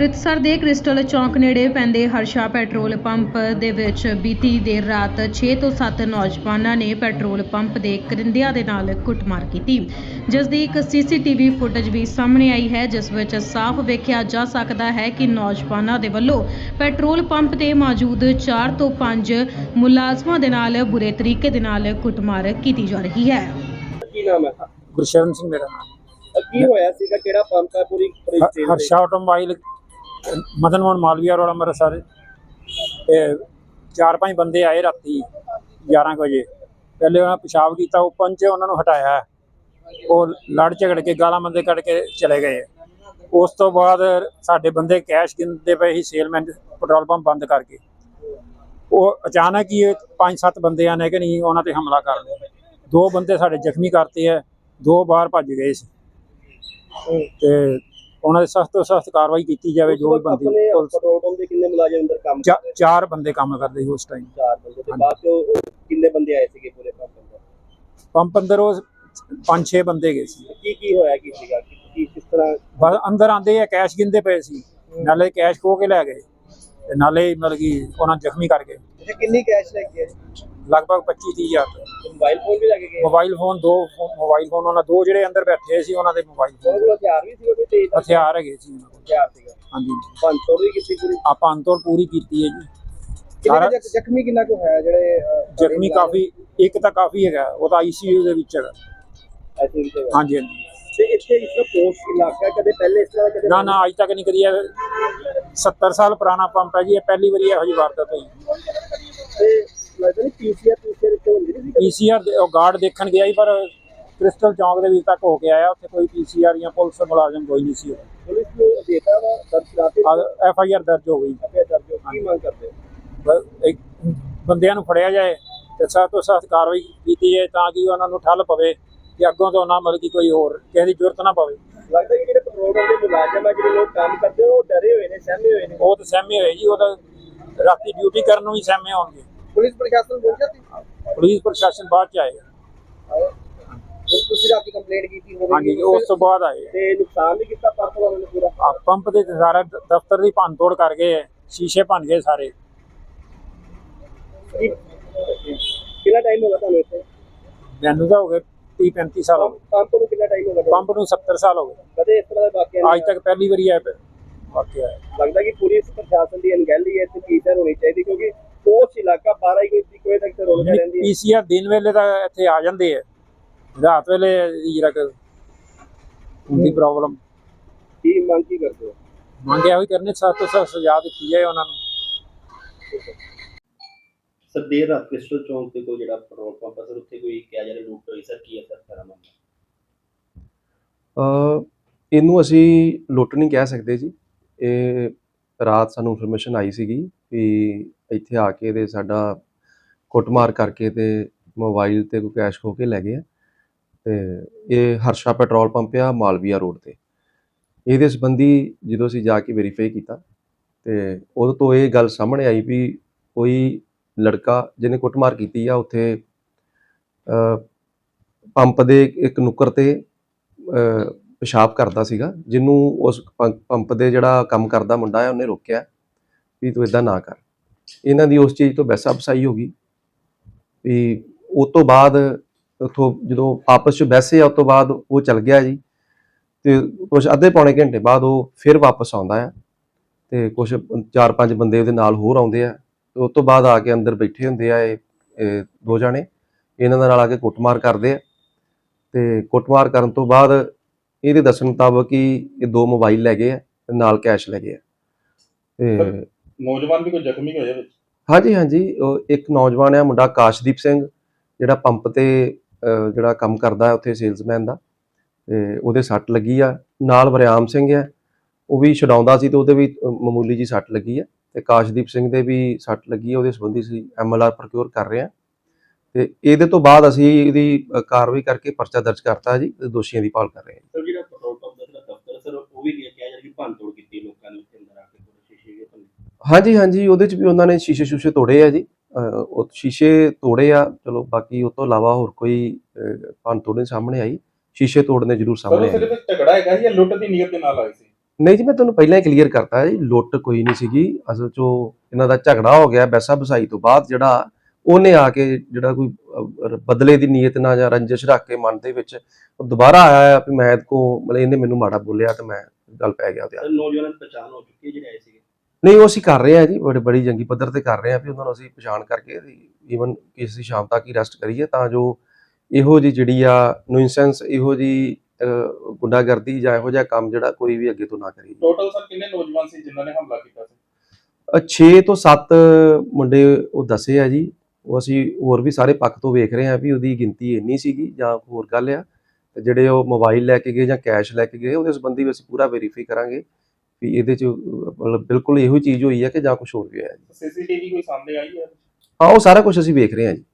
ਅੰਮ੍ਰਿਤਸਰ ਦੇ ਕ੍ਰਿਸਟਲ ਚੌਂਕ ਨੇੜੇ ਪੈਂਦੇ ਹਰਸ਼ਾ ਪੈਟਰੋਲ ਪੰਪ ਦੇ ਵਿੱਚ ਬੀਤੀ ਦੇਰ ਰਾਤ 6 ਤੋਂ 7 ਨੌਜਵਾਨਾਂ ਨੇ ਪੈਟਰੋਲ ਪੰਪ ਦੇ ਕਰਿੰਦਿਆਂ ਦੇ ਨਾਲ ਕੁੱਟਮਾਰ ਕੀਤੀ। ਜਿਸ ਦੀ ਇੱਕ ਸੀਸੀਟੀਵੀ ਫੁਟੇਜ ਵੀ ਸਾਹਮਣੇ ਆਈ ਹੈ ਜਿਸ ਵਿੱਚ ਸਾਫ਼ ਵੇਖਿਆ ਜਾ ਸਕਦਾ ਹੈ ਕਿ ਨੌਜਵਾਨਾਂ ਦੇ ਵੱਲੋਂ ਪੈਟਰੋਲ ਪੰਪ ਤੇ ਮੌਜੂਦ 4 ਤੋਂ 5 ਮੁਲਾਜ਼ਮਾਂ ਦੇ ਨਾਲ ਬੁਰੇ ਤਰੀਕੇ ਦੇ ਨਾਲ ਕੁੱਟਮਾਰ ਕੀਤੀ ਜਾ ਰਹੀ ਹੈ। ਕੀ ਨਾਮ ਹੈ? ਗੁਰਸ਼ਰਨ ਸਿੰਘ ਮੇਰਾ ਨਾਮ। ਅਹ ਕੀ ਹੋਇਆ ਸੀਗਾ? ਕਿਹੜਾ ਪੰਪ ਹੈ? ਪੂਰੀ ਹਰਸ਼ਾ ਆਟੋਮੋਬਾਈਲ ਮਦਨ ਮੋਹਨ ਮਾਲਵੀਆ ਰੋਡ ਅੰਮ੍ਰਿਤਸਰ। ਤੇ ਚਾਰ ਪੰਜ ਬੰਦੇ ਆਏ ਰਾਤੀ 11 ਕੁ ਵਜੇ। ਪਹਿਲੇ ਉਹਨਾਂ ਪਿਸ਼ਾਬ ਕੀਤਾ, ਉਹ ਪੰਜ ਉਹਨਾਂ ਨੂੰ ਹਟਾਇਆ। ਉਹ ਲੜ ਝਗੜ ਕੇ, ਗਾਲਾਂ ਬੰਦੇ ਕੱਢ ਕੇ ਚਲੇ ਗਏ। ਉਸ ਤੋਂ ਬਾਅਦ ਸਾਡੇ ਬੰਦੇ ਕੈਸ਼ ਗਿਣਦੇ ਪਏ ਸੀ, ਸੇਲਮੈਨ ਪੈਟਰੋਲ ਪੰਪ ਬੰਦ ਕਰਕੇ। ਉਹ ਅਚਾਨਕ ਹੀ ਪੰਜ ਸੱਤ ਬੰਦਿਆਂ ਨੇ ਕਿ ਨਹੀਂ, ਉਹਨਾਂ ਤੇ ਹਮਲਾ ਕਰ ਲਿਆ। ਦੋ ਬੰਦੇ ਸਾਡੇ ਜ਼ਖਮੀ ਕਰਤੇ ਹੈ ਦੋ ਬਾਹਰ ਭੱਜ ਗਏ ਸੀ। ਤੇ ਉਹਨਾਂ ਦੇ ਸਖਤ ਤੋਂ ਸਖਤ ਕਾਰਵਾਈ ਕੀਤੀ ਜਾਵੇ ਜੋ ਵੀ ਬੰਦੀ ਆਪਣੇ ਪੁਲਿਸ- ਪੈਟਰੋਲ ਪੰਪ ਦੇ ਕਿੰਨੇ ਮੁਲਾਜ਼ਮ ਅੰਦਰ ਕੰਮ ਚਾ- ਚਾਰ ਬੰਦੇ ਕੰਮ ਕਰਦੇ ਸੀ ਉਸ ਟਾਈਮ ਚਾਰ ਬੰਦੇ ਤੇ ਬਾਅਦ ਚੋਂ ਕਿੰਨੇ ਬੰਦੇ ਆਏ ਸੀਗੇ ਪੂਰੇ ਪੰਪ ਅੰਦਰ? ਪੰਪ ਅੰਦਰ ਉਹ ਪੰਜ ਛੇ ਬੰਦੇ ਗਏ ਸੀ। ਕੀ ਕੀ ਹੋਇਆ ਕੀ ਸੀਗਾ? ਕੀ ਕੀ- ਕਿਸ ਤਰ੍ਹਾਂ ਬਸ ਅੰਦਰ ਆਂਦੇ ਆ ਕੈਸ਼ ਗਿੰਦੇ ਪਏ ਸੀ। ਨਾਲੇ ਕੈਸ਼ ਖੋ ਕੇ ਲੈ ਗਏ। ਤੇ ਨਾਲੇ ਮਤਲਬ ਕਿ ਉਹਨਾਂ ਜ਼ਖਮੀ ਕਰ ਗਏ। ਤੁਸੀਂ ਕਿੰਨੀ ਕੈਸ਼ ਲੈ ਕੇ ਆਏ? ਲਗਭਗ 25 30 ਹਜ਼ਾਰ। ਰੁਪਏ। ਮੋਬਾਈਲ ਫੋਨ ਵੀ ਲੈ ਕੇ ਗਏ? ਮੋਬਾਈਲ ਫੋਨ ਦੋ ਮੋਬਾਈਲ ਫੋਨ ਉਹਨਾਂ ਦੋ ਜਿਹੜੇ ਅੰਦਰ ਬੈਠੇ ਸੀ ਉਹਨਾਂ ਦੇ ਮੋਬਾਈਲ ਫੋਨ। ਕੋਲ ਹਥਿਆਰ ਵੀ ਸੀ ਕੋਈ ਤੇਜ਼ ਹਥਿਆਰ ਹੈਗੇ ਸੀ ਹਥਿਆਰ ਸੀਗਾ। ਹਾਂਜੀ ਪੰਤੋੜ ਵੀ ਕੀਤੀ ਪੂਰੀ? ਆਪਾਂ ਅੰਤੋੜ ਪੂਰੀ ਕੀਤੀ ਹੈ ਜੀ। ਕਿੰਨੇ ਜ਼ਖਮੀ ਕਿੰਨਾ ਕੁ ਹੋਇਆ ਜਿਹੜੇ ਅਹ, ਜ਼ਖਮੀ ਕਾਫੀ ਇੱਕ ਤਾਂ ਕਾਫੀ ਹੈਗਾ ਉਹ ਤਾਂ ਆਈਸੀਯੂ ਦੇ ਵਿੱਚ ਹੈਗਾ। ਹਾਂਜੀ ਹਾਂਜੀ। ਤੇ ਇੱਥੇ ਇਸ ਦਾ ਪੋਸਟ ਇਲਾਕਾ ਕਦੇ ਪਹਿਲੇ ਇਸ ਤਰ੍ਹਾਂ ਕਦੇ ਨਾ ਨਾ ਅੱਜ ਤੱਕ ਨਹੀਂ ਕਰੀ ਹੈ 70 ਸਾਲ ਪੁਰਾਣਾ ਪੰਪ ਹੈ ਜੀ ਇਹ ਪਹਿਲੀ ਵਾਰੀ ਇਹੋ ਜਿਹੀ ਵਾਰਦਾਤ ਹੋਈ। ਪੀਸੀਆਰ ਪੀਸੀਆਰ ਇੱਥੇ ਹੁੰਦੀ ਨਹੀਂ ਸੀ ਕਦੇ? ਪੀਸੀਆਰ ਉਹ ਗਾਰਡ ਦੇਖਣ ਗਿਆ ਸੀ ਪਰ ਕ੍ਰਿਸਟਲ ਚੌਂਕ ਦੇ ਵਿੱਚ ਤੱਕ ਹੋ ਕੇ ਆਇਆ। ਉੱਥੇ ਕੋਈ ਪੀਸੀਆਰ ਜਾਂ ਪੁਲਿਸ ਮੁਲਾਜ਼ਮ ਕੋਈ ਨਹੀਂ ਸੀ ਪੁਲਿਸ ਨੂੰ ਦੇਤਾ ਵਾ ਦਰਜ ਕਰਾਤੇ ਐਫ ਆਈ ਆਰ ਦਰਜ ਹੋ ਗਈ। ਅੱਗੇ ਦਰਜ ਹੋ ਕੀ ਮੰਗ ਕਰਦੇ ਹੋ? ਬ- ਇੱਕ ਬੰਦਿਆਂ ਨੂੰ ਫੜਿਆ ਜਾਏ ਤੇ ਸਖਤ ਤੋਂ ਸਖਤ ਕਾਰਵਾਈ ਕੀਤੀ ਜਾਏ ਤਾਂ ਕਿ ਉਹਨਾਂ ਨੂੰ ਠੱਲ ਪਵੇ ਕਿ ਅੱਗੋਂ ਤੋਂ ਨਾ ਮਤਲਬ ਕਿ ਕੋਈ ਹੋਰ ਕਿਸੇ ਦੀ ਜ਼ਰੂਰਤ ਨਾ ਪਵੇ। ਲੱਗਦਾ ਕਿ ਜਿਹੜੇ ਪੰਪ ਦੇ ਮੁਲਾਜ਼ਮ ਆ ਜਿਹੜੇ ਲੋਕ ਕੰਮ ਕਰਦੇ ਉਹ ਡਰੇ ਹੋਏ ਨੇ ਸਹਿਮੇ ਹੋਏ ਨੇ। ਉਹ ਤਾਂ ਸਹਿਮੇ ਹੋਏ ਜੀ ਉਹ ਤਾਂ ਰਾਤੀ ਡਿਊਟੀ ਕਰਨ ਨੂੰ ਵੀ ਸਹਿਮੇ ਹੋਣਗੇ। ਪੁਲਿਸ ਪ੍ਰਸ਼ਾਸਨ ਪਹੁੰਚਿਆ ਸੀ? ਪੁਲਿਸ ਪ੍ਰਸ਼ਾਸਨ ਬਾਅਦ ਚ ਜਦੋਂ ਤੁਸੀਂ ਰਾਤੀ ਕੰਪਲੇਂਟ ਕੀਤੀ ਹੋਵੇ ਹਾਂਜੀ ਜੀ, ਉਸ ਤੋਂ ਬਾਅਦ ਆਏ ਤੇ ਨੁਕਸਾਨ ਵੀ ਕੀਤਾ ਪੰਪ ਵਾਲਿਆਂ ਨੇ ਪੂਰਾ? ਆ ਪੰਪ ਦੇ ਸਾਰਾ ਦਫ਼ਤਰ ਦੀ ਭੰਨ ਤੋੜ ਕਰ ਗਏ। ਸ਼ੀਸ਼ੇ ਭੰਨ ਗਏ ਸਾਰੇ। ਕਿੰਨਾ ਟਾਈਮ ਹੋ ਗਿਆ ਤੁਹਾਨੂੰ ਇੱਥੇ? ਮੈਨੂੰ ਤਾਂ ਹੋ ਗਏ 30 35 ਸਾਲ ਹੋ ਗਏ। ਪੰਪ ਨੂੰ ਕਿੰਨਾ ਟਾਈਮ ਹੋ ਗਿਆ ਪੰਪ ਨੂੰ 70 ਸਾਲ ਹੋ ਗਏ। ਕਦੇ ਇਸ ਤਰ੍ਹਾਂ ਦਾ ਵਾਕਿਆ ਅੱਜ ਤੱਕ ਪਹਿਲੀ ਵਾਰੀ ਆਇਆ ਵਾਕਿਆ ਲੱਗਦਾ ਕਿ ਪੂਰੀ ਇਸ ਪ੍ਰਸ਼ਾਸਨ ਦੀ ਅਣਗਹਿਲੀ ਹੈ ਇੱਥੇ ਚੀਜ਼ਾਂ ਹੋਣੀ ਚਾਹੀਦੀ ਕਿਉਂਕਿ ਪੋਸਟ ਇਲਾਕਾ 12 ਹੀ ਕੋਈ ਕੋਈ ਤੱਕ ਰੋਲ ਰਹਿੰਦੀ ਹੈ। ਪੀਸੀਆਰ ਦਿਨ ਵੇਲੇ ਤਾਂ ਇੱਥੇ ਆ ਜਾਂਦੇ ਆ। ਰਾਤ ਵੇਲੇ ਜਰਾ ਕੁ ਹੁੰਦੀ ਪ੍ਰੋਬਲਮ ਕੀ ਮੰਗ ਕੀ ਕਰਦੇ ਹੋ? ਮੰਗਿਆ ਹੋਈ ਕਰਨੇ ਸਖਤ ਤੋਂ ਸਖਤ ਸਜ਼ਾ ਦਿੱਤੀ ਜਾਏ ਉਹਨਾਂ ਨੂੰ। ਸਰ ਦੇਰ ਰਾਤ ਕ੍ਰਿਸਟਲ ਚੌਂਕ ਤੇ ਕੋਈ ਜਿਹੜਾ ਪੈਟਰੋਲ ਪੰਪ ਹੈ ਸਰ ਉੱਥੇ ਕੋਈ ਕਿਹਾ ਜਾ ਰਿਹਾ ਲੁੱਟ ਹੋਈ? ਸਰ ਕੀ ਹੈ ਸਰ ਸਾਰਾ ਮਾਮਲਾ ਅ ਇਹਨੂੰ ਅਸੀਂ ਲੁੱਟ ਨਹੀਂ ਕਹਿ ਸਕਦੇ ਜੀ। ਇਹ ਰਾਤ ਸਾਨੂੰ ਇਨਫੋਰਮੇਸ਼ਨ ਆਈ ਸੀਗੀ ਕਿ ਇੱਥੇ ਆ ਕੇ ਤੇ ਸਾਡਾ ਕੁੱਟਮਾਰ ਕਰਕੇ ਤੇ ਮੋਬਾਈਲ ਤੇ ਕੋਈ ਕੈਸ਼ ਖੋ ਕੇ ਲੈ ਗਏ ਆ। ਤੇ ਇਹ ਹਰਸ਼ਾ ਪੈਟਰੋਲ ਪੰਪ ਆ ਮਾਲਵੀਆ ਰੋਡ ਤੇ। ਇਹਦੇ ਸੰਬੰਧੀ ਜਦੋਂ ਅਸੀਂ ਜਾ ਕੇ ਵੈਰੀਫਾਈ ਕੀਤਾ ਤੇ ਉਦੋਂ ਤੋਂ ਇਹ ਗੱਲ ਸਾਹਮਣੇ ਆਈ ਵੀ ਕੋਈ ਲੜਕਾ ਜਿਹਨੇ ਕੁੱਟਮਾਰ ਕੀਤੀ ਆ ਉੱਥੇ ਪੰਪ ਦੇ ਇੱਕ ਨੁੱਕਰ ਤੇ ਅ, ਪਿਸ਼ਾਬ ਕਰਦਾ ਸੀਗਾ ਜਿਹਨੂੰ ਉਸ ਪੰਪ ਦੇ ਜਿਹੜਾ ਕੰਮ ਕਰਦਾ ਮੁੰਡਾ ਹੈ ਉਹਨੇ ਰੋਕਿਆ ਵੀ ਤੂੰ ਇਦਾਂ ਨਾ ਕਰ। ਇਹਨਾਂ ਦੀ ਉਸ ਚੀਜ਼ ਤੋਂ ਵੈਸਾ ਵਸਾਈ ਹੋ ਗਈ ਵੀ ਉਸ ਤੋਂ ਬਾਅਦ ਉਥੋਂ ਜਦੋਂ ਆਪਸ ਚ ਬੈਸੇ ਆ, ਉਸ ਤੋਂ ਬਾਅਦ ਉਹ ਚਲ ਗਿਆ ਜੀ ਤੇ ਕੁਝ ਅੱਧੇ ਪੌਣੇ ਘੰਟੇ ਬਾਅਦ ਉਹ ਫਿਰ ਵਾਪਸ ਆਉਂਦਾ ਆ ਤੇ ਕੁਝ ਚਾਰ ਪੰਜ ਬੰਦੇ ਉਹਦੇ ਨਾਲ ਹੋਰ ਆਉਂਦੇ ਆ ਤੇ ਉਸ ਤੋਂ ਬਾਅਦ ਆ ਕੇ ਅੰਦਰ ਬੈਠੇ ਹੁੰਦੇ ਆ ਇਹ ਦੋ ਜਾਣੇ, ਇਹਨਾਂ ਦੇ ਨਾਲ ਆ ਕੇ ਕੁੱਟਮਾਰ ਕਰਦੇ ਆ ਤੇ ਕੁੱਟਮਾਰ ਕਰਨ ਤੋਂ ਬਾਅਦ ਇਹਦੇ ਦੱਸਣ ਮੁਤਾਬਕ ਕਿ ਇਹ ਦੋ ਮੋਬਾਈਲ ਲੈ ਗਏ ਆ ਤੇ ਨਾਲ ਕੈਸ਼ ਲੈ ਗਏ ਆ ਤੇ ਨੌਜਵਾਨ ਵੀ ਕੋਈ ਜ਼ਖਮੀ ਹੋਏ ਵਿੱਚ? ਹਾਂਜੀ ਹਾਂਜੀ। ਉਹ ਇੱਕ ਨੌਜਵਾਨ ਹੈ ਮੁੰਡਾ ਕਾਸ਼ਦੀਪ ਸਿੰਘ ਜਿਹੜਾ ਪੰਪ ਤੇ ਅਹ, ਜਿਹੜਾ ਕੰਮ ਕਰਦਾ ਹੈ ਉੱਥੇ ਸੇਲਸਮੈਨ ਦਾ। ਤੇ ਉਹਦੇ ਸੱਟ ਲੱਗੀ ਆ। ਨਾਲ ਵਰਿਆਮ ਸਿੰਘ ਹੈ ਉਹ ਵੀ ਛਡਾਉਂਦਾ ਸੀ ਤੇ ਉਹਦੇ ਵੀ ਮਾਮੂਲੀ ਜੀ ਸੱਟ ਲੱਗੀ ਆ। ਤੇ ਕਾਸ਼ਦੀਪ ਸਿੰਘ ਦੇ ਵੀ ਸੱਟ ਲੱਗੀ ਆ। ਉਹਦੇ ਸੰਬੰਧੀ ਸੀ ਐਮਐਲਆਰ ਪ੍ਰੋਕਿਉਰ ਕਰ ਰਹੇ ਆ। ਤੇ ਇਹਦੇ ਤੋਂ ਬਾਅਦ ਅਸੀਂ ਇਹਦੀ ਕਾਰਵਾਈ ਕਰਕੇ ਪਰਚਾ ਦਰਜ ਕਰਤਾ ਜੀ ਤੇ ਦੋਸ਼ੀਆਂ ਦੀ ਭਾਲ ਕਰ ਰਹੇ ਹਾਂ ਸਰ ਜਿਹੜਾ ਪੈਟਰੋਲ ਪੰਪ ਦਾ ਜਿਹੜਾ ਦਫ਼ਤਰ ਸਰ ਉਹ ਵੀ ਕਿਹਾ ਜਾ ਰਿਹਾ ਕਿ ਭੰਨ ਤੋੜ ਕੀਤੀ ਲੋਕਾਂ ਨੇ ਉੱਥੇ ਅੰਦਰ ਆ ਕੇ ਪੂਰੇ ਸ਼ੀਸ਼ੇ ਵੀ ਭੰਨੇ ਹਾਂਜੀ ਹਾਂਜੀ ਉਹਦੇ ਚ ਵੀ ਉਹਨਾਂ ਨੇ ਸ਼ੀਸ਼ੇ ਸ਼ੂਸ਼ੇ ਤੋੜੇ ਆ ਜੀ। ਉਹ ਸ਼ੀਸ਼ੇ ਤੋੜੇ ਆ ਚਲੋ ਬਾਕੀ ਉਹ ਤੋਂ ਇਲਾਵਾ ਹੋਰ ਕੋਈ ਭੰਨ ਤੋੜ ਨਹੀਂ ਸਾਹਮਣੇ ਆਈ। ਸ਼ੀਸ਼ੇ ਤੋੜਨੇ ਜ਼ਰੂਰ ਸਾਹਮਣੇ ਉਹ ਆਏ। ਸਿਰਫ ਝਗੜਾ ਹੈਗਾ ਜਾਂ ਲੁੱਟ ਦੀ ਨੀਅਤ ਦੇ ਨਾਲ ਆਏ ਸੀ। ਨਹੀਂ ਜੀ ਮੈਂ ਤੁਹਾਨੂੰ ਪਹਿਲਾਂ ਹੀ ਕਲੀਅਰ ਕਰਤਾ ਜੀ ਲੁੱਟ ਕੋਈ ਨਹੀਂ ਸੀਗੀ। ਅਸਲ 'ਚੋਂ ਇਹਨਾਂ ਦਾ ਝਗੜਾ ਹੋ ਗਿਆ ਬੈਸਾ ਬਸਾਈ ਤੋਂ ਬਾਅਦ ਜਿਹੜਾ ਉਹਨੇ ਆ ਕੇ ਜਿਹੜਾ ਕੋਈ ਬਦਲੇ ਦੀ ਨੀਅਤ ਨਾਲ ਜਾਂ ਰੰਜਿਸ਼ ਰੱਖ ਕੇ ਮਨ ਦੇ ਵਿੱਚ ਉਹ ਦੁਬਾਰਾ ਆਇਆ ਵੀ ਮੈਂ ਕੋ ਮਤਲਬ ਇਹਨੇ ਮੈਨੂੰ ਮਾੜਾ ਬੋਲਿਆ ਤੇ ਮੈਂ ਗੱਲ ਪੈ ਗਿਆ ਉਹਦੇ ਹੱਥ। ਨੌਜਵਾਨਾਂ ਦੀ ਪਛਾਣ ਹੋ ਚੁੱਕੀ ਜਿਹੜੇ ਆਏ ਸੀਗੇ। ਨਹੀਂ ਉਹ ਅਸੀਂ ਕਰ ਰਹੇ ਹਾਂ ਜੀ ਬੜੇ ਬੜੀ ਜੰਗੀ ਪੱਧਰ ਤੇ ਕਰ ਰਹੇ ਹਾਂ ਵੀ ਉਹਨਾਂ ਨੂੰ ਅਸੀਂ ਪਛਾਣ ਕਰਕੇ ਈਵਨ ਕਿਸੇ ਦੀ ਸ਼ਾਮ ਤੱਕ ਹੀ ਰੈਸਟ ਕਰੀਏ ਤਾਂ ਜੋ ਇਹੋ ਜੀ ਜਿਹੜੀ ਆ ਨੂਇਸੈਂਸ ਇਹੋ ਜੀ ਗੁੰਡਾਗਰਦੀ ਜਾਂ ਇਹੋ ਜਿਹਾ ਕੰਮ ਜਿਹੜਾ ਕੋਈ ਵੀ ਅੱਗੇ ਤੋਂ ਨਾ ਕਰੇ। ਟੋਟਲ ਸਰ ਕਿੰਨੇ ਨੌਜਵਾਨ ਸੀ ਜਿਨ੍ਹਾਂ ਨੇ ਹਮਲਾ ਕੀਤਾ ਸੀ? 6 ਤੋਂ 7 ਮੁੰਡੇ ਉਹ ਦੱਸੇ ਆ ਜੀ। ਉਹ ਅਸੀਂ ਹੋਰ ਵੀ ਸਾਰੇ ਪੱਖ ਤੋਂ ਵੇਖ ਰਹੇ ਹਾਂ ਵੀ ਉਹਦੀ ਗਿਣਤੀ ਇੰਨੀ ਸੀਗੀ ਜਾਂ ਹੋਰ ਗੱਲ ਆ। ਤੇ ਜਿਹੜੇ ਉਹ ਮੋਬਾਈਲ ਲੈ ਕੇ ਗਏ ਜਾਂ ਕੈਸ਼ ਲੈ ਕੇ ਗਏ ਉਹਦੇ ਸੰਬੰਧੀ ਵੀ ਅਸੀਂ ਪੂਰਾ ਵੈਰੀਫਾਈ ਕਰਾਂਗੇ। ਵੀ ਇਹਦੇ ਚ ਮਤਲਬ ਬਿਲਕੁਲ ਇਹੋ ਚੀਜ਼ ਹੋਈ ਹੈ ਕਿ ਜਾਂ ਕੁਝ ਹੋਰ ਵੀ ਹੋਇਆ ਜੀ। ਸੀਸੀਟੀਵੀ ਕੋਈ ਸਾਹਮਣੇ ਆਈ ਹੈ ਹਾਂ ਉਹ ਸਾਰਾ ਕੁਝ ਅਸੀਂ ਵੇਖ ਰਹੇ ਹਾਂ ਜੀ।